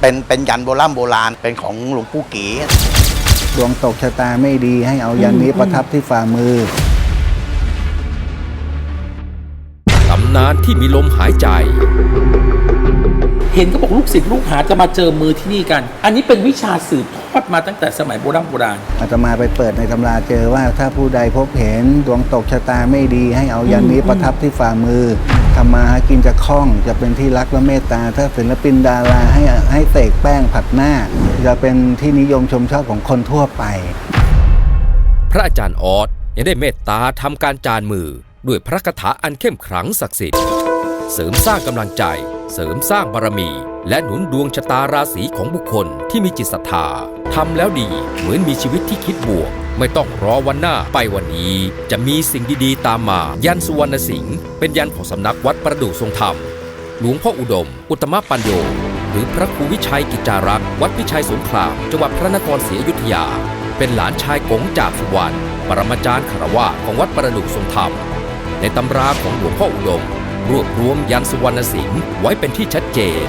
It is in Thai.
เป็นเป็นยันโบราณโบราณเป็นของหลวงปู่กีดวงตกชะตาไม่ดีให้เอายันนี้ประทับที่ฝ่ามือ ตำนานที่มีลมหายใจ เห็นเขาบอกลูกศิษย์ลูกหาจะมาเจอมือที่นี่กัน อันนี้เป็นวิชาสืบทอดมาตั้งแต่สมัยโบราณโบราณ อาตมาไปเปิดในตำราเจอว่าถ้าผู้ใดพบเห็นดวงตกชะตาไม่ดีให้เอายันนี้ประทับที่ฝ่ามือ ทำมาหากินจะคล่องจะเป็นที่รักและเมตตา ถ้าศิลปินดาราให้ให้เสกแป้งผัดหน้า จะเป็นที่นิยมชมชอบของคนทั่วไป พระอาจารย์ออสยังได้เมตตาทำการจานมือ ด้วยพระคาถาอันเข้มขลังศักดิ์สิทธิ์ เสริมสร้างกำลังใจ เสริมสร้างบารมี และหนุนดวงชะตาราศีของบุคคลที่มีจิตศรัทธาทำแล้วดีเหมือนมีชีวิตที่คิดบวก ไม่ต้องรอวันหน้าไปวันนี้ จะมีสิ่งดีๆตามมา ยันสุวรรณสิงห์เป็นยันของสำนักวัดประดู่ทรงธรรม หลวงพ่ออุดม อุตตมปัญโย หรือพระครูวิชัยกิจารักษ์วัดพิชัยสงครามจังหวัดพระนครศรีอยุธยา เป็นหลานชายกงจากสุวรรณปรมาจารย์คารวะของวัดประดุกทรงธรรม ในตำราของหลวงพ่ออุดม รวบรวมยันสุวรรณสิงห์ไว้เป็นที่ชัดเจน